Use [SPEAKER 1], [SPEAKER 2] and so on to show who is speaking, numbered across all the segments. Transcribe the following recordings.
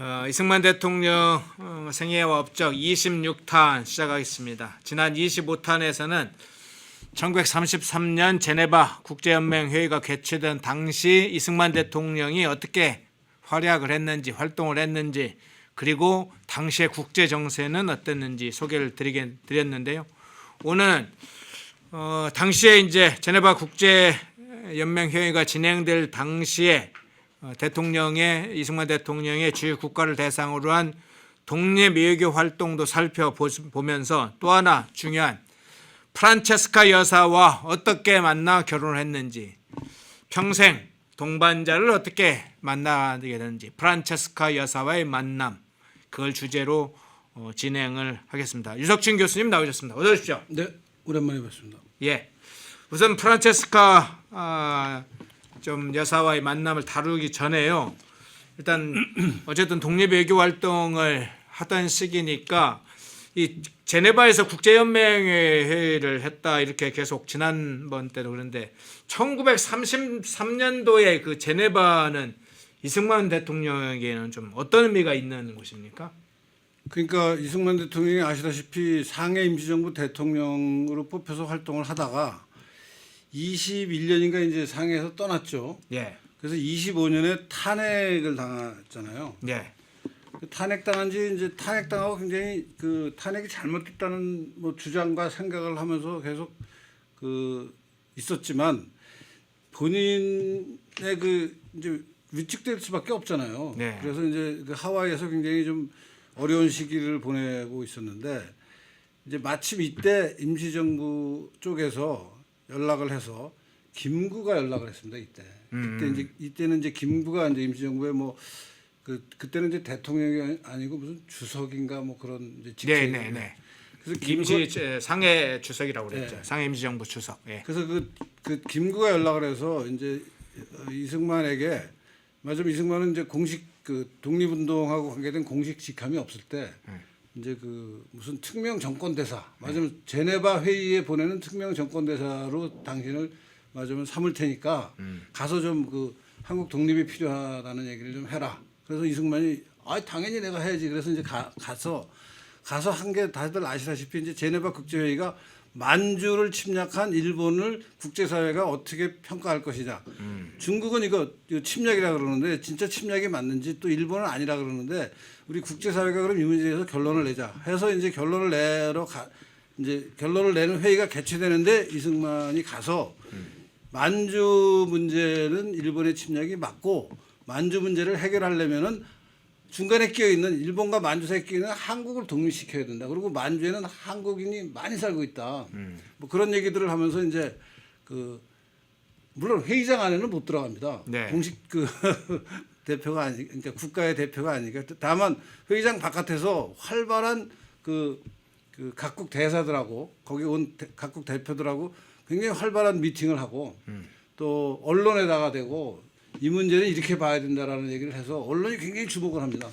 [SPEAKER 1] 어, 이승만 대통령 어, 생애와 업적 26탄 시작하겠습니다. 지난 25탄에서는 1933년 제네바 국제연맹 회의가 개최된 당시 이승만 대통령이 어떻게 활약을 했는지 활동을 했는지 그리고 당시의 국제 정세는 어땠는지 소개를 드리게 드렸는데요. 오늘은 어, 당시에 이제 제네바 국제 연맹 회의가 진행될 당시에 어, 대통령의 이승만 대통령의 주요 국가를 대상으로 한 독립 외교 활동도 살펴보면서 또 하나 중요한 프란체스카 여사와 어떻게 만나 결혼을 했는지 평생 동반자를 어떻게 만나게 되는지 프란체스카 여사와의 만남 그걸 주제로 어, 진행을 하겠습니다. 유석진 교수님 나오셨습니다. 어서 오십시오.
[SPEAKER 2] 네, 오랜만에 뵙습니다.
[SPEAKER 1] 예. 우선 프란체스카 아, 좀 여사와의 만남을 다루기 전에요. 일단 어쨌든 독립 외교 활동을 하던 시기니까 이 제네바에서 국제연맹회를 했다 이렇게 계속 지난번 때도 그런데 1933년도에 그 제네바는 이승만 대통령에게는 좀 어떤 의미가 있는 곳입니까?
[SPEAKER 2] 그러니까 이승만 대통령이 아시다시피 상해 임시정부 대통령으로 뽑혀서 활동을 하다가 21년인가 이제 상해에서 떠났죠.
[SPEAKER 1] 예,
[SPEAKER 2] 그래서 25년에 탄핵을 당했잖아요.
[SPEAKER 1] 예,
[SPEAKER 2] 그 탄핵 당한 지 이제 탄핵 당하고 굉장히 그 탄핵이 잘못됐다는 뭐 주장과 생각을 하면서 계속 그 있었지만 본인의 그 이제 위축될 수밖에 없잖아요.
[SPEAKER 1] 네.
[SPEAKER 2] 그래서 이제 그 하와이에서 굉장히 좀 어려운 시기를 보내고 있었는데 이제 마침 이때 임시정부 쪽에서 연락을 해서 김구가 연락을 했습니다. 이때
[SPEAKER 1] 음.
[SPEAKER 2] 그때 이제 이때는 이제 김구가 이제 임시정부에 뭐 그 그때는 이제 대통령이 아니고 무슨 주석인가 뭐 그런 이제
[SPEAKER 1] 네,
[SPEAKER 2] 직책
[SPEAKER 1] 네, 네.
[SPEAKER 2] 그래서
[SPEAKER 1] 제- 상해 주석이라고 그랬죠.
[SPEAKER 2] 네.
[SPEAKER 1] 상해 임시정부 주석. 예.
[SPEAKER 2] 그래서 그, 그 김구가 연락을 해서 이제 어, 이승만에게 맞으면 이승만은 이제 공식 그 독립운동하고 관계된 공식 직함이 없을 때
[SPEAKER 1] 네.
[SPEAKER 2] 이제 그 무슨 특명 정권 대사 맞으면 제네바 회의에 보내는 특명 정권 대사로 당신을 맞으면 삼을 테니까
[SPEAKER 1] 음.
[SPEAKER 2] 가서 좀 그 한국 독립이 필요하다는 얘기를 좀 해라. 그래서 이승만이 아 당연히 내가 해야지. 그래서 이제 가, 가서 가서 한 게 다들 아시다시피 이제 제네바 국제회의가 만주를 침략한 일본을 국제사회가 어떻게 평가할 것이냐. 중국은 이거, 이거 침략이라 그러는데 진짜 침략이 맞는지 또 일본은 아니라 그러는데 우리 국제사회가 그럼 이 문제에 대해서 결론을 내자. 해서 이제 결론을 내러 가, 이제 결론을 내는 회의가 개최되는데 이승만이 가서 만주 문제는 일본의 침략이 맞고 만주 문제를 해결하려면은 중간에 끼어 있는 일본과 만주 사이에 끼어 있는 한국을 독립시켜야 된다. 그리고 만주에는 한국인이 많이 살고 있다. 뭐 그런 얘기들을 하면서 이제 그 물론 회의장 안에는 못 들어갑니다.
[SPEAKER 1] 네.
[SPEAKER 2] 공식 그 대표가 아니 그러니까 국가의 대표가 아니니까. 다만 회의장 바깥에서 활발한 그, 그 각국 대사들하고 거기 온 대- 각국 대표들하고 굉장히 활발한 미팅을 하고 또 언론에다가 대고 이 문제는 이렇게 봐야 된다라는 얘기를 해서 언론이 굉장히 주목을 합니다.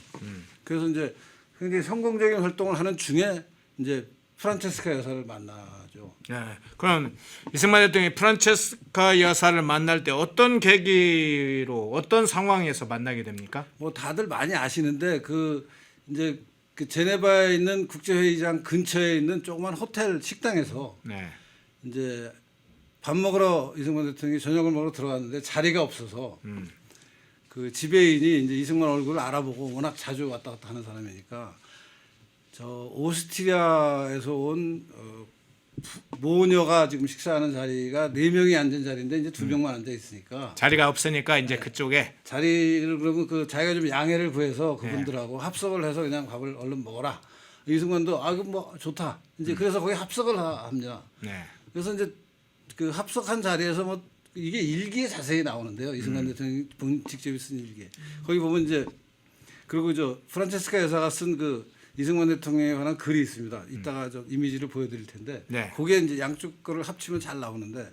[SPEAKER 2] 그래서 이제 굉장히 성공적인 활동을 하는 중에 이제 프란체스카 여사를 만나죠.
[SPEAKER 1] 예. 그럼 이승만 대통령이 프란체스카 여사를 만날 때 어떤 계기로 어떤 상황에서 만나게 됩니까?
[SPEAKER 2] 뭐 다들 많이 아시는데 그 이제 그 제네바에 있는 국제회의장 근처에 있는 조그만 호텔 식당에서
[SPEAKER 1] 네.
[SPEAKER 2] 이제 밥 먹으러 이승만 대통령이 저녁을 먹으러 들어갔는데 자리가 없어서
[SPEAKER 1] 음.
[SPEAKER 2] 그 지배인이 이제 이승만 얼굴을 알아보고 워낙 자주 왔다 갔다 하는 사람이니까 저 오스트리아에서 온 어, 부- 모녀가 지금 식사하는 자리가 네 명이 앉은 자리인데 이제 두 명만 앉아 있으니까
[SPEAKER 1] 자리가 없으니까 이제 그쪽에
[SPEAKER 2] 자리를 그러면 그 자기가 좀 양해를 구해서
[SPEAKER 1] 네.
[SPEAKER 2] 그분들하고 합석을 해서 그냥 밥을 얼른 먹어라. 이승만도 아 그럼 뭐 좋다. 이제
[SPEAKER 1] 음.
[SPEAKER 2] 그래서 거기 합석을 하- 합니다.
[SPEAKER 1] 네.
[SPEAKER 2] 그래서 이제 그 합석한 자리에서 뭐 이게 일기에 자세히 나오는데요. 이승만 대통령이 본 직접 쓴 일기. 거기 보면 이제 그리고 저 프란체스카 여사가 쓴 그 이승만 대통령에 관한 글이 있습니다. 이따가 저 이미지를 보여드릴 텐데
[SPEAKER 1] 네.
[SPEAKER 2] 그게 이제 양쪽 거를 합치면 잘 나오는데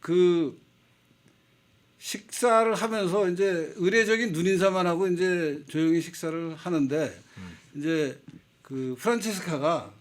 [SPEAKER 2] 그 식사를 하면서 이제 의례적인 눈인사만 하고 이제 조용히 식사를 하는데 이제 그 프란체스카가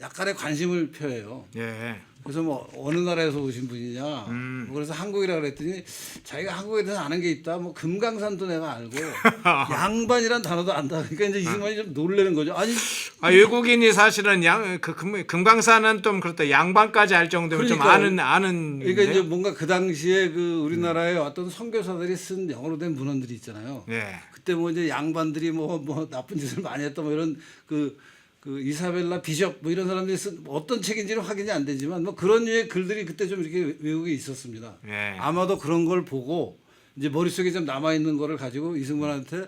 [SPEAKER 2] 약간의 관심을 표해요.
[SPEAKER 1] 예.
[SPEAKER 2] 그래서 뭐 어느 나라에서 오신 분이냐.
[SPEAKER 1] 음.
[SPEAKER 2] 뭐 그래서 한국이라 그랬더니 자기가 한국에 대해서 아는 게 있다. 뭐 금강산도 내가 알고 양반이란 단어도 안다. 그러니까 이제 이승만이 좀 놀라는 거죠. 아니
[SPEAKER 1] 아, 외국인이 사실은 양, 그 금, 금강산은 좀 그렇다. 양반까지 알 정도면 좀
[SPEAKER 2] 그러니까요.
[SPEAKER 1] 아는 아는.
[SPEAKER 2] 그러니까 이제 뭔가 그 당시에 그 우리나라의 어떤 선교사들이 쓴 영어로 된 문헌들이 있잖아요.
[SPEAKER 1] 예.
[SPEAKER 2] 그때 뭐 이제 양반들이 뭐 뭐 나쁜 짓을 많이 했다 뭐 이런 그, 그 이사벨라 비숍 뭐 이런 사람들이 쓴 어떤 책인지는 확인이 안 되지만 뭐 그런 류의 글들이 그때 좀 이렇게 외국에 있었습니다.
[SPEAKER 1] 예.
[SPEAKER 2] 아마도 그런 걸 보고 이제 머릿속에 좀 남아 있는 거를 가지고 이승만한테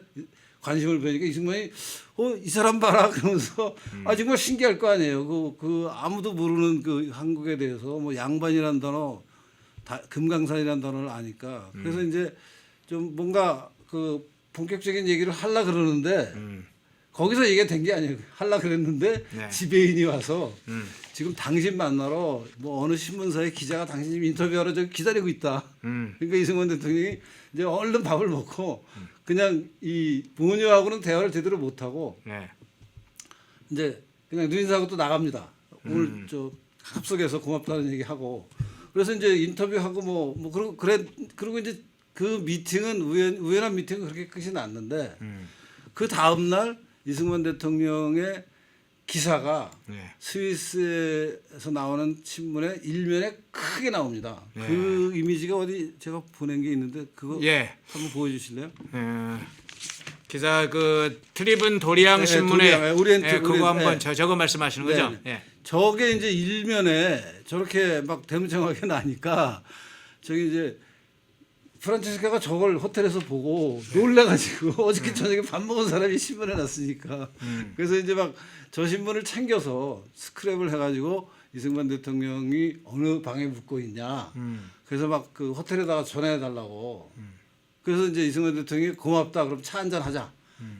[SPEAKER 2] 관심을 보이니까 이승만이 어 이 사람 봐라 그러면서 아 정말 신기할 거 아니에요. 그, 그 아무도 모르는 그 한국에 대해서 뭐 양반이라는 단어 다, 금강산이라는 단어를 아니까 그래서 이제 좀 뭔가 그 본격적인 얘기를 하려 그러는데
[SPEAKER 1] 음.
[SPEAKER 2] 거기서 얘기가 된 게 아니에요. 하려 그랬는데
[SPEAKER 1] 네.
[SPEAKER 2] 지배인이 와서
[SPEAKER 1] 음.
[SPEAKER 2] 지금 당신 만나러 뭐 어느 신문사의 기자가 당신 인터뷰하러 저기 기다리고 있다.
[SPEAKER 1] 음.
[SPEAKER 2] 그러니까 이승만 대통령이 이제 얼른 밥을 먹고 그냥 이 부모님하고는 대화를 제대로 못 하고
[SPEAKER 1] 네.
[SPEAKER 2] 이제 그냥 누인사하고 또 나갑니다. 오늘
[SPEAKER 1] 음.
[SPEAKER 2] 저 합석에서 고맙다는 얘기하고 그래서 이제 인터뷰하고 뭐뭐 그러고 그래 그리고 이제 그 미팅은 우연 우연한 미팅은 그렇게 끝이 났는데
[SPEAKER 1] 음.
[SPEAKER 2] 그 다음 날 이승만 대통령의 기사가
[SPEAKER 1] 네.
[SPEAKER 2] 스위스에서 나오는 신문에 일면에 크게 나옵니다.
[SPEAKER 1] 네.
[SPEAKER 2] 그 이미지가 어디 제가 보낸 게 있는데 그거
[SPEAKER 1] 예.
[SPEAKER 2] 한번 보여주실래요?
[SPEAKER 1] 어, 기사 그 트리븐 도리앙
[SPEAKER 2] 네,
[SPEAKER 1] 신문에
[SPEAKER 2] 도리앙, 오리엔트,
[SPEAKER 1] 예, 그거
[SPEAKER 2] 오리엔트,
[SPEAKER 1] 한번
[SPEAKER 2] 네.
[SPEAKER 1] 저 저거 말씀하시는
[SPEAKER 2] 네,
[SPEAKER 1] 거죠?
[SPEAKER 2] 네.
[SPEAKER 1] 예.
[SPEAKER 2] 저게 이제 일면에 저렇게 막 대문짝하게 나니까 저기 이제 프란체스카가 저걸 호텔에서 보고 놀래가지고 어저께 저녁에 밥 먹은 사람이 신문에 났으니까. 그래서 이제 막 저 신문을 챙겨서 스크랩을 해가지고 이승만 대통령이 어느 방에 묵고 있냐.
[SPEAKER 1] 음.
[SPEAKER 2] 그래서 막 그 호텔에다가 전해달라고. 그래서 이제 이승만 대통령이 고맙다. 그럼 차 한잔 하자.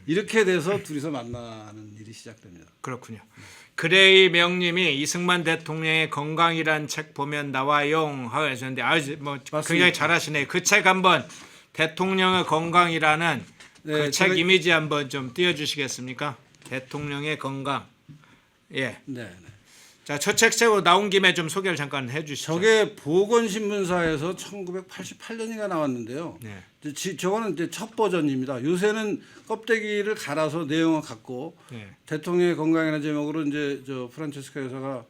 [SPEAKER 2] 이렇게 돼서 둘이서 만나는 일이 시작됩니다.
[SPEAKER 1] 그렇군요. 그레이 명님이 이승만 대통령의 건강이란 책 보면 나와요 하셨는데 아주 뭐
[SPEAKER 2] 맞습니다.
[SPEAKER 1] 굉장히 잘하시네. 그책 한번 대통령의 건강이라는
[SPEAKER 2] 네,
[SPEAKER 1] 그 책
[SPEAKER 2] 제가-
[SPEAKER 1] 이미지 한번 좀 띄워주시겠습니까? 대통령의 건강. 예.
[SPEAKER 2] 네. 네.
[SPEAKER 1] 자, 첫책 책으로 나온 김에 좀 소개를 잠깐 해 주시죠.
[SPEAKER 2] 저게 보건신문사에서 1988년인가 나왔는데요.
[SPEAKER 1] 네.
[SPEAKER 2] 지- 저거는 이제 첫 버전입니다. 요새는 껍데기를 갈아서 내용을 갖고
[SPEAKER 1] 네.
[SPEAKER 2] 대통령의 건강이라는 제목으로 이제 저 프란체스카 여사가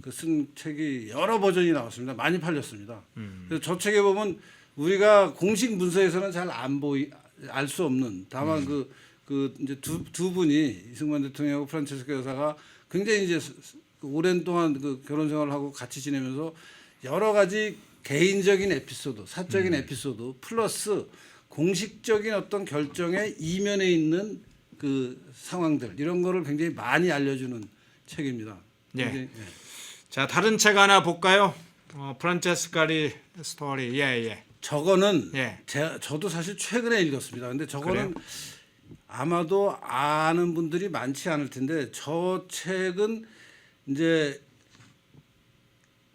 [SPEAKER 2] 그 쓴 책이 여러 버전이 나왔습니다. 많이 팔렸습니다.
[SPEAKER 1] 음.
[SPEAKER 2] 그래서 저 책에 보면 우리가 공식 문서에서는 잘 안 보이 알 수 없는 다만 그, 그 이제 두, 두 분이 이승만 대통령하고 프란체스카 여사가 굉장히 이제 그 오랜 동안 그 결혼 생활을 하고 같이 지내면서 여러 가지 개인적인 에피소드, 사적인 에피소드 플러스 공식적인 어떤 결정의 이면에 있는 그 상황들 이런 거를 굉장히 많이 알려주는 책입니다.
[SPEAKER 1] 예.
[SPEAKER 2] 굉장히, 예.
[SPEAKER 1] 자, 다른 책 하나 볼까요? 어, 프란체스카리 스토리. 예, 예.
[SPEAKER 2] 저거는
[SPEAKER 1] 예.
[SPEAKER 2] 제, 저도 사실 최근에 읽었습니다. 근데 저거는 아마도 아는 분들이 많지 않을 텐데 저 책은 이제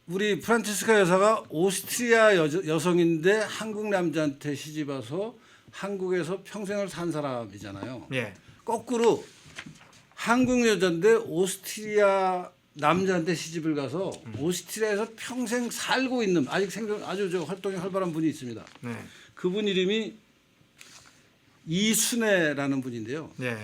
[SPEAKER 2] 우리 프란체스카 여사가 오스트리아 여, 여성인데 한국 남자한테 시집 와서 한국에서 평생을 산 사람이잖아요.
[SPEAKER 1] 예.
[SPEAKER 2] 거꾸로 한국 여자인데 오스트리아 남자한테 시집을 가서 오스트리아에서 평생 살고 있는 아직 생존 아주 저 활동이 활발한 분이 있습니다.
[SPEAKER 1] 네.
[SPEAKER 2] 그분 이름이 이순애라는 분인데요.
[SPEAKER 1] 예.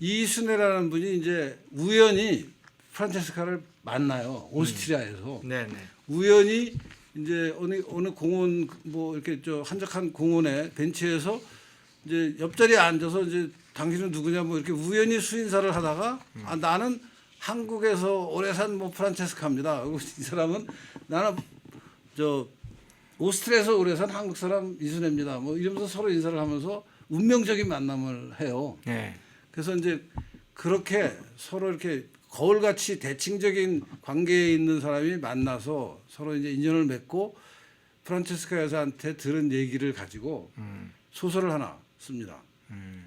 [SPEAKER 2] 이순애라는 분이 이제 우연히 프란체스카를 만나요. 오스트리아에서
[SPEAKER 1] 네, 네.
[SPEAKER 2] 우연히 이제 어느 어느 공원 뭐 이렇게 저 한적한 공원에 벤치에서 이제 옆자리에 앉아서 이제 당신은 누구냐 뭐 이렇게 우연히 수인사를 하다가 아 나는 한국에서 오래 산 뭐 프란체스카입니다. 그리고 이 사람은 나는 저 오스트리아에서 오래 산 한국 사람 이순애입니다. 뭐 이러면서 서로 인사를 하면서 운명적인 만남을 해요.
[SPEAKER 1] 예.
[SPEAKER 2] 그래서 이제 그렇게 서로 이렇게 거울같이 대칭적인 관계에 있는 사람이 만나서 서로 이제 인연을 맺고 프란체스카 여사한테 들은 얘기를 가지고
[SPEAKER 1] 음.
[SPEAKER 2] 소설을 하나 씁니다.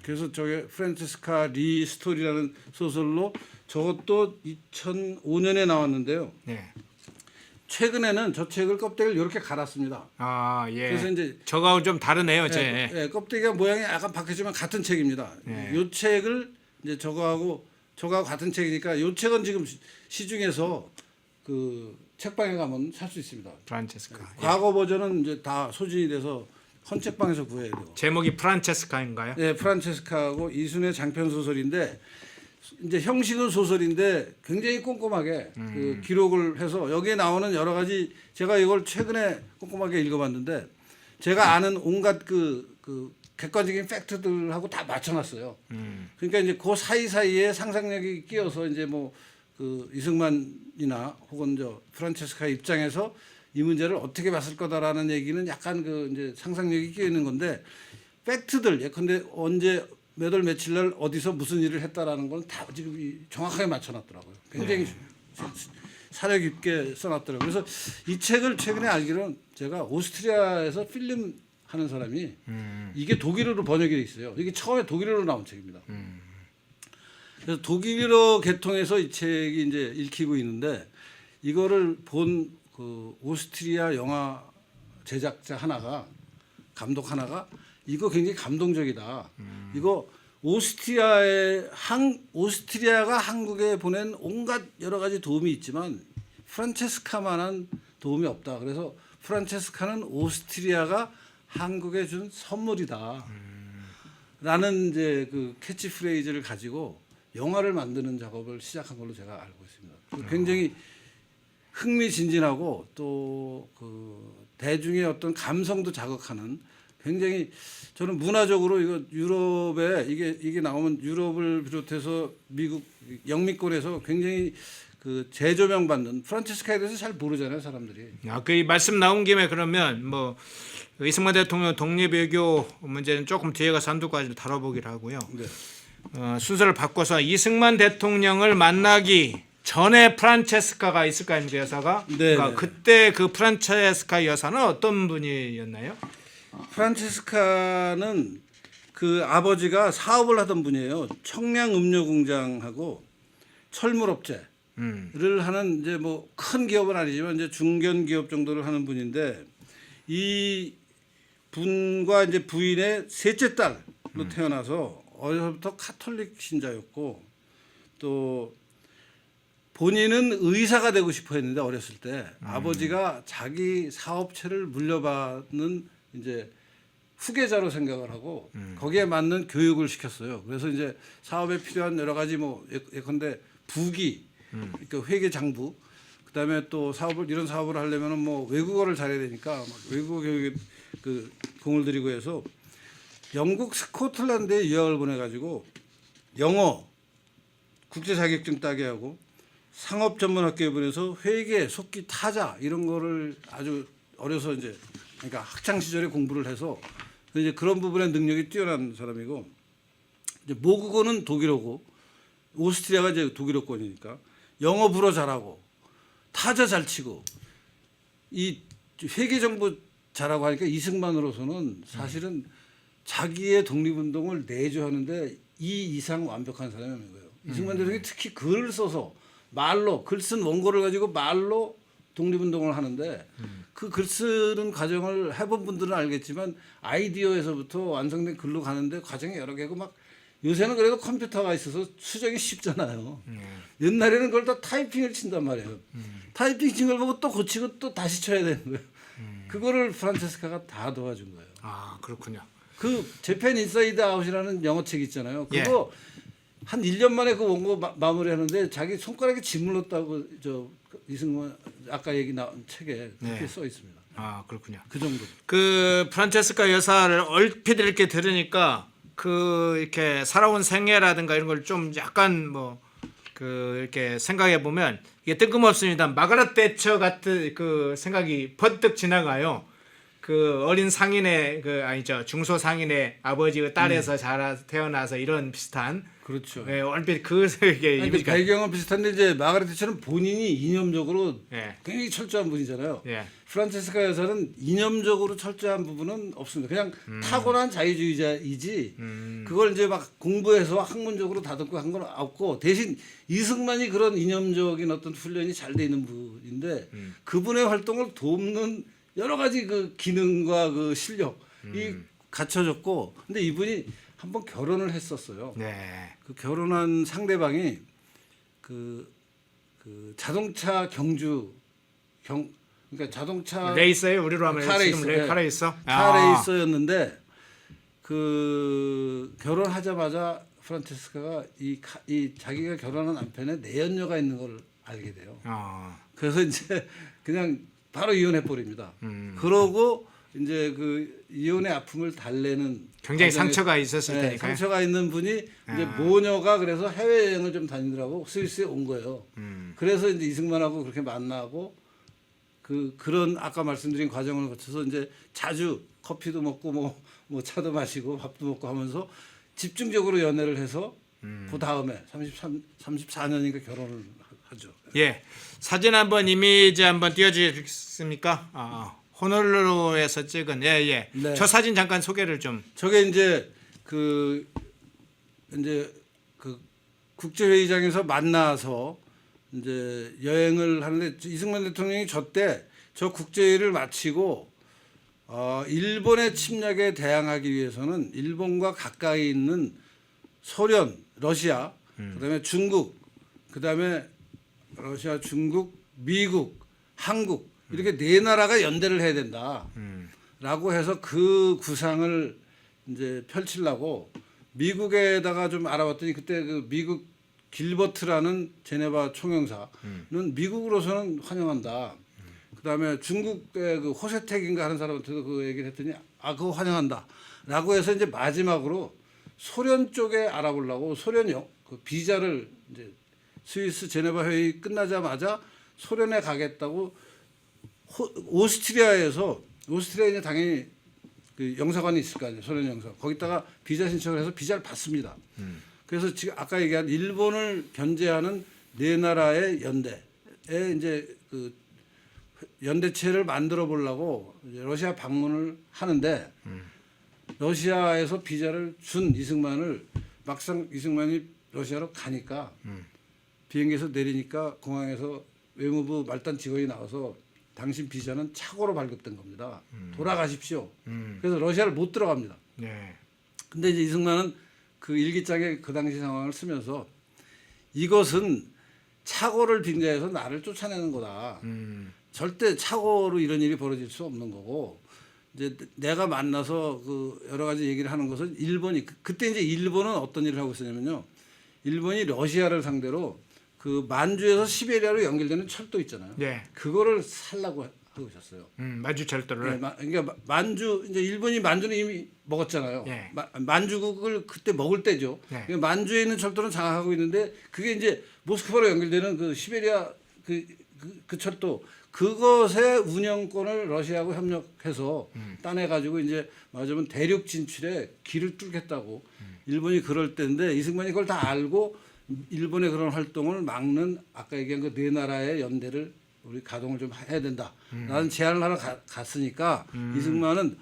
[SPEAKER 2] 그래서 저게 프란체스카 리 스토리라는 소설로 저것도 2005년에 나왔는데요.
[SPEAKER 1] 네.
[SPEAKER 2] 최근에는 저 책을 껍데기를 이렇게 갈았습니다.
[SPEAKER 1] 아, 예.
[SPEAKER 2] 그래서 이제
[SPEAKER 1] 저거하고 좀 다르네요, 제.
[SPEAKER 2] 예, 예, 껍데기가 모양이 약간 바뀌지만 같은 책입니다.
[SPEAKER 1] 예.
[SPEAKER 2] 이 책을 이제 저거하고 저거하고 같은 책이니까 이 책은 지금 시- 시중에서 그 책방에 가면 살 수 있습니다.
[SPEAKER 1] 프란체스카. 예.
[SPEAKER 2] 과거 버전은 이제 다 소진이 돼서 헌책방에서 구해야 되고.
[SPEAKER 1] 제목이 프란체스카인가요?
[SPEAKER 2] 네, 프란체스카하고 이순의 장편 소설인데 이제 형식은 소설인데 굉장히 꼼꼼하게 그 기록을 해서 여기에 나오는 여러 가지 제가 이걸 최근에 꼼꼼하게 읽어봤는데 제가 아는 온갖 그, 그 객관적인 팩트들하고 다 맞춰놨어요. 그러니까 이제 그 사이 사이에 상상력이 끼어서 이제 뭐 그 이승만이나 혹은 저 프란체스카 입장에서 이 문제를 어떻게 봤을 거다라는 얘기는 약간 그 이제 상상력이 끼어 있는 건데 팩트들 예컨대 언제 몇 월 며칠 날 어디서 무슨 일을 했다라는 건 다 지금 이 정확하게 맞춰놨더라고요. 굉장히 사려 깊게 써놨더라고요. 그래서 이 책을 최근에 알기로는 제가 오스트리아에서 필름 하는 사람이 이게 독일어로 번역이 돼 있어요. 이게 처음에 독일어로 나온 책입니다. 그래서 독일어 개통해서 이 책이 이제 읽히고 있는데 이거를 본 그 오스트리아 영화 제작자 하나가 감독 하나가 이거 굉장히 감동적이다. 이거 오스트리아의 한 오스트리아가 한국에 보낸 온갖 여러 가지 도움이 있지만 프란체스카만한 도움이 없다. 그래서 프란체스카는 오스트리아가 한국에 준 선물이다. 라는 이제 그 캐치프레이즈를 가지고 영화를 만드는 작업을 시작한 걸로 제가 알고 있습니다. 굉장히 흥미진진하고 또 그 대중의 어떤 감성도 자극하는 굉장히 저는 문화적으로 이거 유럽에 이게 이게 나오면 유럽을 비롯해서 미국 영미권에서 굉장히 그 재조명 받는 프란체스카에 대해서 잘 모르잖아요 사람들이.
[SPEAKER 1] 아, 그 말씀 나온 김에 그러면 뭐 이승만 대통령 독립외교 문제는 조금 뒤에 가서 한두 가지 다뤄보기로 하고요.
[SPEAKER 2] 네.
[SPEAKER 1] 어, 순서를 바꿔서 이승만 대통령을 만나기 전에 프란체스카가 있을 거 아닙니까 여사가?
[SPEAKER 2] 네,
[SPEAKER 1] 그러니까
[SPEAKER 2] 네.
[SPEAKER 1] 그때 그 프란체스카 여사는 어떤 분이었나요?
[SPEAKER 2] 프란체스카는 그 아버지가 사업을 하던 분이에요. 청량 음료 공장하고 철물업체.
[SPEAKER 1] 음.
[SPEAKER 2] 를 하는 이제 뭐 큰 기업은 아니지만 이제 중견 기업 정도를 하는 분인데 이 분과 이제 부인의 셋째 딸로 태어나서 어려서부터 카톨릭 신자였고 또 본인은 의사가 되고 싶어 했는데 어렸을 때 아버지가 자기 사업체를 물려받는 이제 후계자로 생각을 하고 거기에 맞는 교육을 시켰어요. 그래서 이제 사업에 필요한 여러 가지 뭐 예- 예컨대 부기, 그러니까 회계 장부, 그다음에 또 사업을 이런 사업을 하려면은 뭐 외국어를 잘해야 되니까 막 외국어 교육에 그 공을 들이고 해서 영국 스코틀랜드에 유학을 보내가지고 영어 국제 자격증 따게 하고 상업 전문 학교에 보내서 회계, 속기, 타자 이런 거를 아주 어려서 이제 그러니까 학창 시절에 공부를 해서 이제 그런 부분에 능력이 뛰어난 사람이고 이제 모국어는 독일어고 오스트리아가 이제 독일어권이니까 영어 불어 잘하고 타자 잘 치고 이 회계 정보 잘하고 하니까 이승만으로서는 사실은 자기의 독립운동을 내조하는데 이 이상 완벽한 사람이 없는 거예요. 이승만 대통령이 특히 글을 써서 말로 글 쓴 원고를 가지고 말로 독립운동을 하는데 그 글 쓰는 과정을 해본 분들은 알겠지만 아이디어에서부터 완성된 글로 가는데 과정이 여러 개고 막 요새는 그래도 컴퓨터가 있어서 수정이 쉽잖아요. 옛날에는 그걸 다 타이핑을 친단 말이에요. 타이핑 친 걸 보고 또 고치고 또 다시 쳐야 되는 거예요. 그거를 프란체스카가 다 도와준 거예요.
[SPEAKER 1] 아 그렇군요.
[SPEAKER 2] 그 재팬 인사이드 아웃이라는 영어책 있잖아요.
[SPEAKER 1] 예.
[SPEAKER 2] 그거 한 1년 만에 그 원고 마, 마무리하는데 자기 손가락에 짓물렀다고 저 이승만 아까 얘기 나온 책에 그렇게
[SPEAKER 1] 네.
[SPEAKER 2] 써 있습니다.
[SPEAKER 1] 아 그렇군요.
[SPEAKER 2] 그 정도.
[SPEAKER 1] 그 프란체스카 여사를 얼핏 이렇게 들으니까 그 이렇게 살아온 생애라든가 이런 걸 좀 약간 뭐 그 이렇게 생각해 보면 이게 뜬금없습니다. 마가렛 대처 같은 그 생각이 번뜩 지나가요. 그 어린 상인의 그 아니죠 중소 상인의 아버지 그 딸에서 자라 태어나서 이런 비슷한
[SPEAKER 2] 그렇죠.
[SPEAKER 1] 예, 얼핏 그
[SPEAKER 2] 아니, 그 배경은 비슷한데 이제 마가렛 대처는 본인이 이념적으로
[SPEAKER 1] 예,
[SPEAKER 2] 굉장히 철저한 분이잖아요.
[SPEAKER 1] 예,
[SPEAKER 2] 프란체스카 여사는 이념적으로 철저한 부분은 없습니다. 그냥 타고난 자유주의자이지
[SPEAKER 1] 음,
[SPEAKER 2] 그걸 이제 막 공부해서 학문적으로 다듬고 한 건 없고 대신 이승만이 그런 이념적인 어떤 훈련이 잘 돼 있는 분인데
[SPEAKER 1] 음.
[SPEAKER 2] 그분의 활동을 돕는 여러 가지 그 기능과 그 실력이
[SPEAKER 1] 음.
[SPEAKER 2] 갖춰졌고 근데 이분이 한번 결혼을 했었어요.
[SPEAKER 1] 네,
[SPEAKER 2] 그 결혼한 상대방이 그, 그 자동차 경주 경 그러니까 자동차
[SPEAKER 1] 레이서예요. 우리로 하면
[SPEAKER 2] 카레이서,
[SPEAKER 1] 지금 레,
[SPEAKER 2] 예.
[SPEAKER 1] 카레이서.
[SPEAKER 2] 카레이서였는데 그 결혼하자마자 프란체스카가 이, 카- 이 자기가 결혼한 남편에 내연녀가 있는 걸 알게 돼요.
[SPEAKER 1] 아,
[SPEAKER 2] 그래서 이제 그냥 바로 이혼해 버립니다.
[SPEAKER 1] 음.
[SPEAKER 2] 그러고 이제 그 이혼의 아픔을 달래는
[SPEAKER 1] 굉장히 상처가 있었을
[SPEAKER 2] 네,
[SPEAKER 1] 테니까요.
[SPEAKER 2] 상처가 있는 분이 이제
[SPEAKER 1] 아.
[SPEAKER 2] 모녀가 그래서 해외 여행을 좀 다니더라고 스위스에 온 거예요.
[SPEAKER 1] 음.
[SPEAKER 2] 그래서 이제 이승만하고 그렇게 만나고 그 그런 아까 말씀드린 과정을 거쳐서 이제 자주 커피도 먹고 뭐, 뭐 차도 마시고 밥도 먹고 하면서 집중적으로 연애를 해서
[SPEAKER 1] 음.
[SPEAKER 2] 그 다음에 33 34년인가 결혼을 하- 하죠.
[SPEAKER 1] 예. 사진 한번 이미지 한번 띄워 주시겠습니까? 아, 호놀루루에서 찍은 예, 예.
[SPEAKER 2] 네.
[SPEAKER 1] 저 사진 잠깐 소개를 좀
[SPEAKER 2] 저게 이제 그 이제 그 국제회의장에서 만나서 이제 여행을 하는데 이승만 대통령이 저때 저 국제회의를 마치고 어 일본의 침략에 대항하기 위해서는 일본과 가까이 있는 소련, 러시아, 그다음에 중국, 그다음에 러시아, 중국, 미국, 한국 이렇게 네 나라가 연대를 해야 된다. 라고 해서 그 구상을 이제 펼치려고 미국에다가 좀 알아봤더니 그때 그 미국 길버트라는 제네바 총영사는 미국으로서는 환영한다. 그다음에 중국의 그 호세택인가 하는 사람한테도 그 얘기를 했더니 아 그거 환영한다라고 해서 이제 마지막으로 소련 쪽에 알아보려고 소련 영, 그 비자를 이제 스위스 제네바 회의 끝나자마자 소련에 가겠다고 호, 오스트리아에서 오스트리아에 당연히 그 영사관이 있을 거 아니에요 소련 영사. 거기다가 비자 신청을 해서 비자를 받습니다. 그래서 지금 아까 얘기한 일본을 견제하는 네 나라의 연대에 이제 그 연대체를 만들어 보려고 러시아 방문을 하는데 러시아에서 비자를 준 이승만을 막상 이승만이 러시아로 가니까 비행기에서 내리니까 공항에서 외무부 말단 직원이 나와서 당신 비자는 착오로 발급된 겁니다. 돌아가십시오. 그래서 러시아를 못 들어갑니다.
[SPEAKER 1] 예.
[SPEAKER 2] 근데 이제 이승만은 그 일기장에 그 당시 상황을 쓰면서 이것은 착오를 빙자해서 나를 쫓아내는 거다.
[SPEAKER 1] 음.
[SPEAKER 2] 절대 착오로 이런 일이 벌어질 수 없는 거고 이제 내가 만나서 그 여러 가지 얘기를 하는 것은 일본이 그- 그때 이제 일본은 어떤 일을 하고 있었냐면요. 일본이 러시아를 상대로 그 만주에서 시베리아로 연결되는 철도 있잖아요.
[SPEAKER 1] 예.
[SPEAKER 2] 그거를 살라고 하고 있었어요.
[SPEAKER 1] 음, 마주 철도를
[SPEAKER 2] 네, 마- 그러니까 마- 만주 이제 일본이 만주는 이미 먹었잖아요.
[SPEAKER 1] 예.
[SPEAKER 2] 마- 만주국을 그때 먹을 때죠.
[SPEAKER 1] 네.
[SPEAKER 2] 그러니까 만주에 있는 철도는 장악하고 있는데 그게 이제 모스크바로 연결되는 그 시베리아 그, 그, 그 철도 그것의 운영권을 러시아하고 협력해서
[SPEAKER 1] 음.
[SPEAKER 2] 따내가지고 이제 말하자면 대륙 진출에 길을 뚫겠다고
[SPEAKER 1] 음.
[SPEAKER 2] 일본이 그럴 때인데 이승만이 그걸 다 알고 일본의 그런 활동을 막는 아까 얘기한 그 네 나라의 연대를 우리 가동을 좀 해야 된다 라는 제안을 하러 가- 갔으니까 이승만은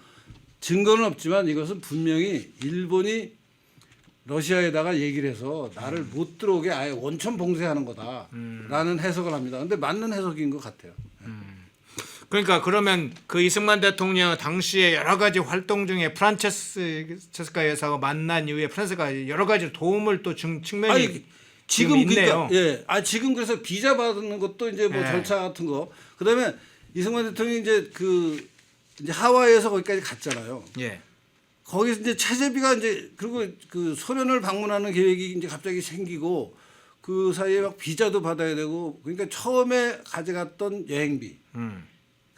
[SPEAKER 2] 증거는 없지만 이것은 분명히 일본이 러시아에다가 얘기를 해서 나를 못 들어오게 아예 원천 봉쇄하는 거다라는 해석을 합니다. 근데 맞는 해석인 것 같아요.
[SPEAKER 1] 그러니까 그러면 그 이승만 대통령 당시에 여러 가지 활동 중에 프란체스카 여사가 만난 이후에 프랑스가 여러 가지 도움을 또준 측면이
[SPEAKER 2] 아니
[SPEAKER 1] 지금
[SPEAKER 2] 지금
[SPEAKER 1] 있네요.
[SPEAKER 2] 그러니까 예, 아 지금 그래서 비자 받는 것도 이제 뭐
[SPEAKER 1] 예.
[SPEAKER 2] 절차 같은 거. 그다음에 이승만 대통령이 이제 그 이제 하와이에서 거기까지 갔잖아요.
[SPEAKER 1] 예.
[SPEAKER 2] 거기서 이제 차제비가 이제 그리고 그 소련을 방문하는 계획이 이제 갑자기 생기고 그 사이에 막 비자도 받아야 되고 그러니까 처음에 가져갔던 여행비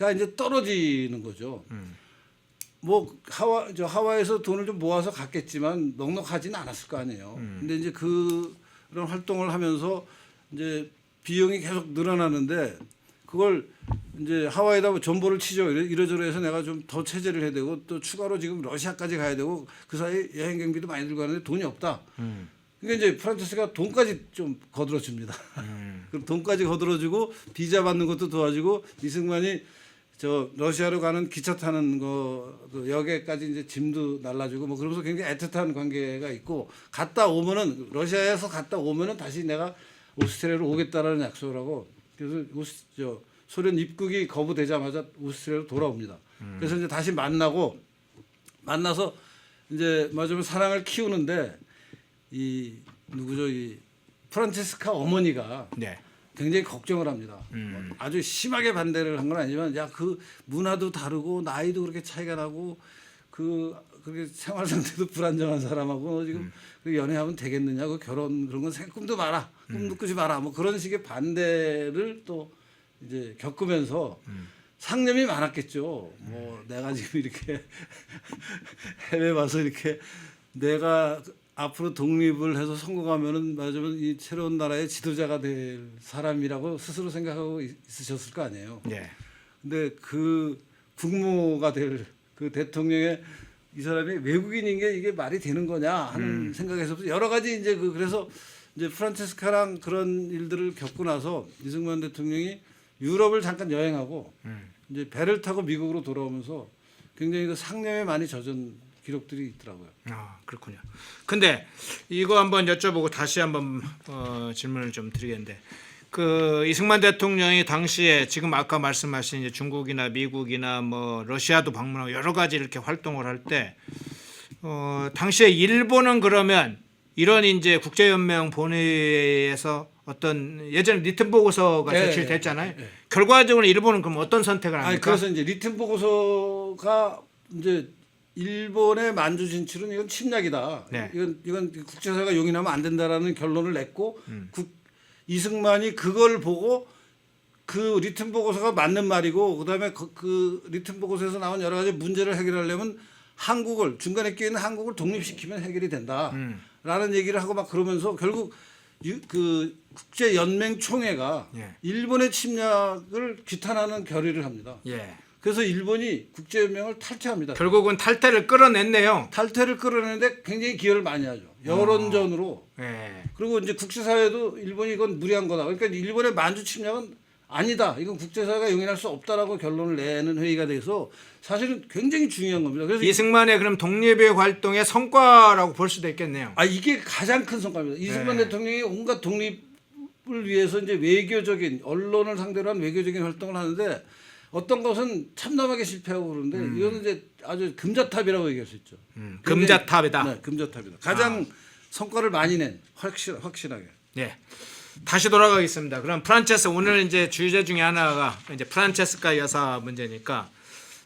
[SPEAKER 2] 가
[SPEAKER 1] 음.
[SPEAKER 2] 이제 떨어지는 거죠. 뭐 하와 저 하와이에서 돈을 좀 모아서 갔겠지만 넉넉하지는 않았을 거 아니에요. 근데 이제 그런 활동을 하면서 이제 비용이 계속 늘어나는데 그걸 이제 하와이에다 뭐 전보를 치죠. 이래- 이러저러 해서 내가 좀 더 체제를 해야 되고 또 추가로 지금 러시아까지 가야 되고 그 사이 여행 경비도 많이 들고 가는데 돈이 없다. 그러니까 이제 프란체스가 돈까지 좀 거들어 줍니다. 그럼 돈까지 거들어 주고 비자 받는 것도 도와주고 이승만이 저 러시아로 가는 기차 타는 거그 역에까지 이제 짐도 날라주고 뭐 그러면서 굉장히 애틋한 관계가 있고 갔다 오면은 러시아에서 갔다 오면은 다시 내가 오스트리아로 오겠다라는 약속을 하고 그래서 오스, 저 소련 입국이 거부되자마자 오스트리아로 돌아옵니다. 그래서 이제 다시 만나고 만나서 이제 맞으면 사랑을 키우는데 이 누구죠 이 프란체스카 어머니가
[SPEAKER 1] 네.
[SPEAKER 2] 굉장히 걱정을 합니다.
[SPEAKER 1] 음.
[SPEAKER 2] 아주 심하게 반대를 한 건 아니지만 야 그 문화도 다르고 나이도 그렇게 차이가 나고 그 그렇게 생활 상태도 불안정한 사람하고 지금
[SPEAKER 1] 음.
[SPEAKER 2] 그 연애하면 되겠느냐고 결혼 그런 건 꿈도 마라
[SPEAKER 1] 음.
[SPEAKER 2] 꿈도 꾸지 마라 뭐 그런 식의 반대를 또 이제 겪으면서
[SPEAKER 1] 음.
[SPEAKER 2] 상념이 많았겠죠. 뭐 내가 지금 이렇게 해외 와서 이렇게 내가 앞으로 독립을 해서 성공하면은 맞으면 이 새로운 나라의 지도자가 될 사람이라고 스스로 생각하고 있- 있으셨을 거 아니에요.
[SPEAKER 1] 예.
[SPEAKER 2] 근데 그 국모가 될 그 대통령의 이 사람이 외국인인 게 이게 말이 되는 거냐 하는 생각에서 여러 가지 이제 그 그래서 이제 프란체스카랑 그런 일들을 겪고 나서 이승만 대통령이 유럽을 잠깐 여행하고 이제 배를 타고 미국으로 돌아오면서 굉장히 그 상념에 많이 젖은 기록들이 있더라고요.
[SPEAKER 1] 아 그렇군요. 근데 이거 한번 여쭤보고 다시 한번 어, 질문을 좀 드리겠는데 그 이승만 대통령이 당시에 지금 아까 말씀하신 이제 중국이나 미국이나 뭐 러시아도 방문하고 여러 가지 이렇게 활동을 할 때 어, 당시에 일본은 그러면 이런 이제 국제연맹 본회의에서 어떤 예전에 리튼 보고서가
[SPEAKER 2] 예,
[SPEAKER 1] 제출됐잖아요.
[SPEAKER 2] 예, 예.
[SPEAKER 1] 결과적으로 일본은 그럼 어떤 선택을
[SPEAKER 2] 아니
[SPEAKER 1] 합니까?
[SPEAKER 2] 그래서 이제 리튼 보고서가 이제 일본의 만주 진출은 이건 침략이다.
[SPEAKER 1] 네.
[SPEAKER 2] 이건 이건 국제사회가 용인하면 안 된다라는 결론을 냈고
[SPEAKER 1] 음.
[SPEAKER 2] 국, 이승만이 그걸 보고 그 리튼 보고서가 맞는 말이고 그다음에 그, 그 리튼 보고서에서 나온 여러 가지 문제를 해결하려면 한국을 중간에 끼어 있는 한국을 독립시키면 해결이 된다라는
[SPEAKER 1] 음.
[SPEAKER 2] 얘기를 하고 막 그러면서 결국 유, 그 국제 연맹 총회가
[SPEAKER 1] 예.
[SPEAKER 2] 일본의 침략을 규탄하는 결의를 합니다.
[SPEAKER 1] 예.
[SPEAKER 2] 그래서 일본이 국제연맹을 탈퇴합니다.
[SPEAKER 1] 결국은 탈퇴를 끌어냈네요.
[SPEAKER 2] 탈퇴를 끌어내는데 굉장히 기여를 많이 하죠. 여론전으로.
[SPEAKER 1] 예.
[SPEAKER 2] 그리고 이제 국제사회도 일본이 이건 무리한 거다. 그러니까 일본의 만주 침략은 아니다. 이건 국제사회가 용인할 수 없다라고 결론을 내는 회의가 돼서 사실은 굉장히 중요한 겁니다. 그래서
[SPEAKER 1] 이승만의 그럼 독립의 활동의 성과라고 볼 수도 있겠네요.
[SPEAKER 2] 아 이게 가장 큰 성과입니다. 이승만
[SPEAKER 1] 네.
[SPEAKER 2] 대통령이 온갖 독립을 위해서 이제 외교적인 언론을 상대로 한 외교적인 활동을 하는데 어떤 것은 참담하게 실패하고 그러는데 이거는 이제 아주 금자탑이라고 얘기할 수 있죠.
[SPEAKER 1] 음, 금자탑이다. 아.
[SPEAKER 2] 네, 금자탑이다. 가장 성과를 많이 낸 확실 확실하게.
[SPEAKER 1] 예. 다시 돌아가겠습니다. 그럼 프란체스 오늘 이제 주제 중에 하나가 이제 프란체스카 여사 문제니까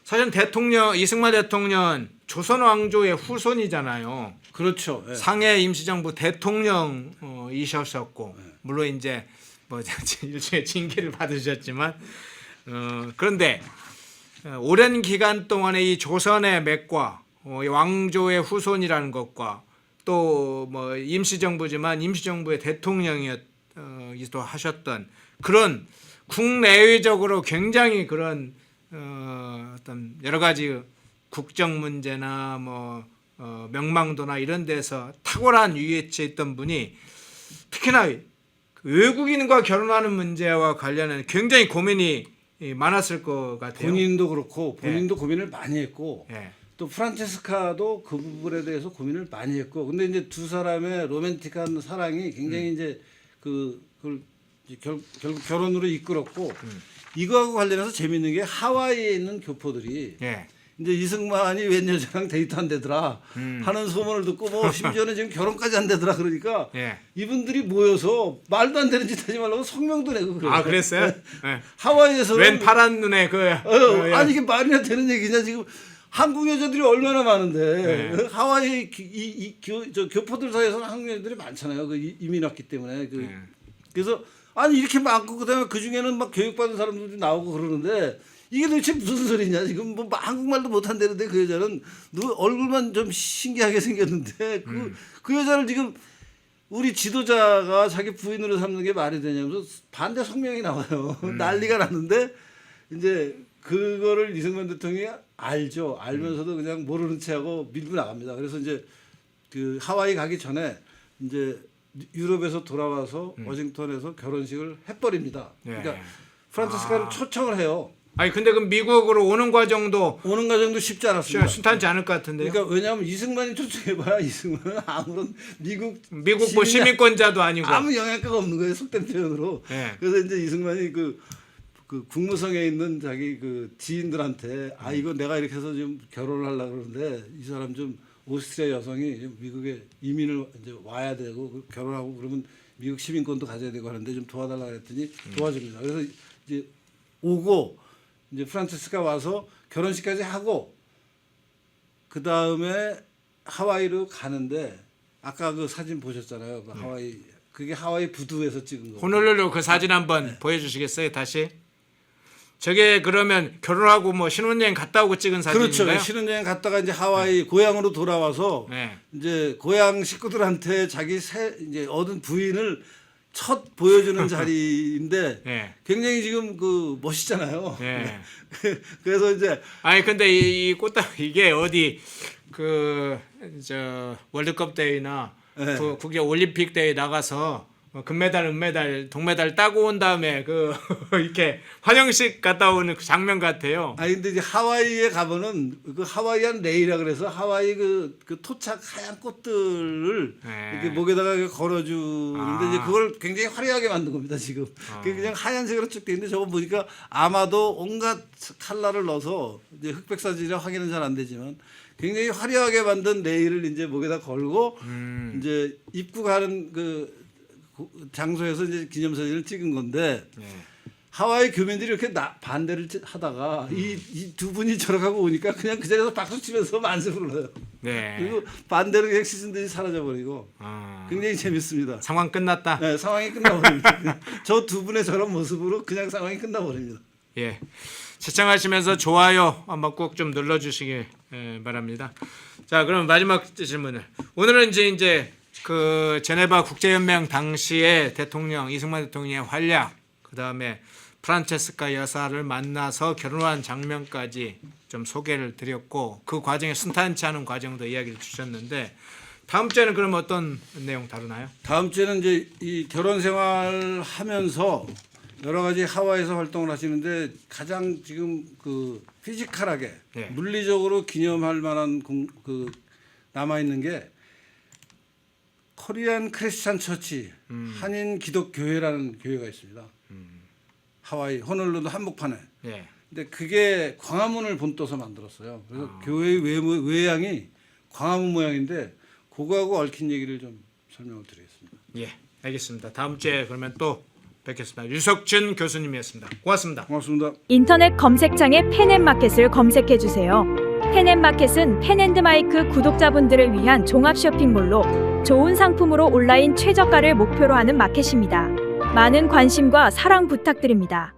[SPEAKER 1] 사실 대통령 이승만 대통령 조선 왕조의 후손이잖아요.
[SPEAKER 2] 그렇죠. 예.
[SPEAKER 1] 상해 임시정부 대통령이셨었고 물론 이제 뭐 일종의 징계를 받으셨지만 어, 그런데 어, 오랜 기간 동안의 이 조선의 맥과 어, 이 왕조의 후손이라는 것과 또 뭐 임시정부지만 임시정부의 대통령이기도 하셨던 그런 국내외적으로 굉장히 그런 어, 어떤 여러 가지 국정 문제나 뭐 어, 명망도나 이런 데서 탁월한 위치에 있던 분이 특히나 그 외국인과 결혼하는 문제와 관련해 굉장히 고민이 이, 많았을 것 같아요.
[SPEAKER 2] 본인도 그렇고 본인도 고민을 많이 했고
[SPEAKER 1] 예.
[SPEAKER 2] 또 프란체스카도 그 부분에 대해서 고민을 많이 했고 근데 이제 두 사람의 로맨틱한 사랑이 굉장히 이제 그 그걸 이제 결, 결국 결혼으로 이끌었고 이거하고 관련해서 재밌는 게 하와이에 있는 교포들이
[SPEAKER 1] 예.
[SPEAKER 2] 이제 이승만이 웬 여자랑 데이트 한 대더라 하는 소문을 듣고 뭐 심지어는 지금 결혼까지 한 대더라 그러니까
[SPEAKER 1] 예.
[SPEAKER 2] 이분들이 모여서 말도 안 되는 짓 하지 말라고 성명도 내고 그래요.
[SPEAKER 1] 아 그랬어요? 예.
[SPEAKER 2] 하와이에서는
[SPEAKER 1] 웬 파란 눈에 그
[SPEAKER 2] 어,
[SPEAKER 1] 어, 예.
[SPEAKER 2] 아니 이게 말이나 되는 얘기냐 지금 한국 여자들이 얼마나 많은데
[SPEAKER 1] 네.
[SPEAKER 2] 하와이 기- 이, 이 교, 저 교포들 사이에서는 한국 여자들이 많잖아요. 그 이- 이민 왔기 때문에 그
[SPEAKER 1] 네.
[SPEAKER 2] 그래서 아니 이렇게 많고 그다음에 그 중에는 막 교육받은 사람들도 나오고 그러는데 이게 도대체 무슨 소리냐 지금 뭐 한국말도 못한다는데 그 여자는 누 얼굴만 좀 신기하게 생겼는데 그그 여자를 지금 우리 지도자가 자기 부인으로 삼는 게 말이 되냐면서 반대 성명이 나와요. 난리가 났는데 이제 그거를 이승만 대통령이 알죠. 알면서도 그냥 모르는 체하고 밀고 나갑니다. 그래서 이제 그 하와이 가기 전에 이제 유럽에서 돌아와서 워싱턴에서 결혼식을 해버립니다.
[SPEAKER 1] 예.
[SPEAKER 2] 그러니까 프란체스카를 초청을 해요.
[SPEAKER 1] 아니 근데 그 미국으로 오는 과정도
[SPEAKER 2] 오는 과정도 쉽지 않았습니다.
[SPEAKER 1] 순탄치 않을 것 같은데요.
[SPEAKER 2] 그러니까 왜냐하면 이승만이 초청해봐야 이승만은 아무런 미국
[SPEAKER 1] 미국 뭐 시민권자도 아니고.
[SPEAKER 2] 아무 영향가가 없는 거예요 속된 표현으로.
[SPEAKER 1] 예.
[SPEAKER 2] 그래서 이제 이승만이 그, 그 국무성에 있는 자기 그 지인들한테 아 이거 내가 이렇게 해서 좀 결혼을 하려 고 그러는데 이 사람 좀 오스트리아 여성이 미국에 이민을 이제 와야 되고 그 결혼하고 그러면 미국 시민권도 가져야 되고 하는데 좀 도와달라 그랬더니 도와줍니다. 그래서 이제 오고 이제 프란체스카 와서 결혼식까지 하고 그 다음에 하와이로 가는데 아까 그 사진 보셨잖아요. 그 하와이 그게 하와이 부두에서 찍은 거.
[SPEAKER 1] 호놀룰루 그 사진 한번 보여주시겠어요? 다시. 저게 그러면 결혼하고 뭐 신혼여행 갔다 오고 찍은
[SPEAKER 2] 그렇죠.
[SPEAKER 1] 사진인가요?
[SPEAKER 2] 신혼여행 갔다가 이제 하와이 고향으로 돌아와서
[SPEAKER 1] 네.
[SPEAKER 2] 이제 고향 식구들한테 자기 새 이제 얻은 부인을 첫 보여주는 자리인데
[SPEAKER 1] 네.
[SPEAKER 2] 굉장히 지금 그 멋있잖아요.
[SPEAKER 1] 네.
[SPEAKER 2] 그래서 이제
[SPEAKER 1] 아니 근데 이, 이 꽃다발 이게 어디 그 저 월드컵 대회나
[SPEAKER 2] 네.
[SPEAKER 1] 그 국제 올림픽 대회 나가서 뭐 금메달, 은메달, 동메달 따고 온 다음에 그 이렇게 환영식 갔다 오는 그 장면 같아요.
[SPEAKER 2] 아니 근데 이제 하와이에 가면은 그 하와이안 레이라 그래서 하와이 그, 그 토착 하얀 꽃들을
[SPEAKER 1] 네.
[SPEAKER 2] 이렇게 목에다가 이렇게 걸어주는데
[SPEAKER 1] 아.
[SPEAKER 2] 이제 그걸 굉장히 화려하게 만든 겁니다 지금. 그게 그냥 하얀색으로 쭉 돼 있는데 저거 보니까 아마도 온갖 컬러를 넣어서 이제 흑백 사진이라 확인은 잘 안 되지만 굉장히 화려하게 만든 레이를 이제 목에다 걸고
[SPEAKER 1] 음.
[SPEAKER 2] 이제 입국하는 그 고- 장소에서 이제 기념사진을 찍은 건데
[SPEAKER 1] 네.
[SPEAKER 2] 하와이 교민들이 이렇게 나, 반대를 치- 하다가 이이두 분이 저러가고 오니까 그냥 그 자리에서 박수 치면서 만세 불러요.
[SPEAKER 1] 네.
[SPEAKER 2] 그리고 반대로 그냥 시즌 듯이 사라져 버리고
[SPEAKER 1] 아,
[SPEAKER 2] 굉장히 재밌습니다.
[SPEAKER 1] 상황 끝났다.
[SPEAKER 2] 네, 상황이 끝나버립니다. 저 두 분의 저런 모습으로 그냥 상황이 끝나버립니다.
[SPEAKER 1] 예. 시청하시면서 좋아요 한번 꼭 좀 눌러주시길 예, 바랍니다. 자, 그럼 마지막 질문을 오늘은 이제 이제 그 제네바 국제연맹 당시의 대통령 이승만 대통령의 활약, 그 다음에 프란체스카 여사를 만나서 결혼한 장면까지 좀 소개를 드렸고 그 과정에 순탄치 않은 과정도 이야기를 주셨는데 다음 주에는 그럼 어떤 내용 다루나요?
[SPEAKER 2] 다음 주에는 이제 이 결혼 생활 하면서 여러 가지 하와이에서 활동을 하시는데 가장 지금 그 피지컬하게
[SPEAKER 1] 네.
[SPEAKER 2] 물리적으로 기념할 만한 공, 그 남아 있는 게 코리안 크리스찬 처치 한인 기독교회라는 교회가 있습니다. 하와이 호놀룰루 한복판에.
[SPEAKER 1] 예.
[SPEAKER 2] 근데 그게 광화문을 본떠서 만들었어요. 그래서 교회의 외모, 외양이 광화문 모양인데 그거하고 얽힌 얘기를 좀 설명을 드리겠습니다.
[SPEAKER 1] 예, 알겠습니다. 다음 주에 그러면 또 뵙겠습니다. 유석준 교수님이었습니다. 고맙습니다.
[SPEAKER 2] 고맙습니다.
[SPEAKER 3] 인터넷 검색창에 펜앤마켓을 검색해 주세요. 펜앤마켓은 펜앤드마이크 구독자분들을 위한 종합 쇼핑몰로 좋은 상품으로 온라인 최저가를 목표로 하는 마켓입니다. 많은 관심과 사랑 부탁드립니다.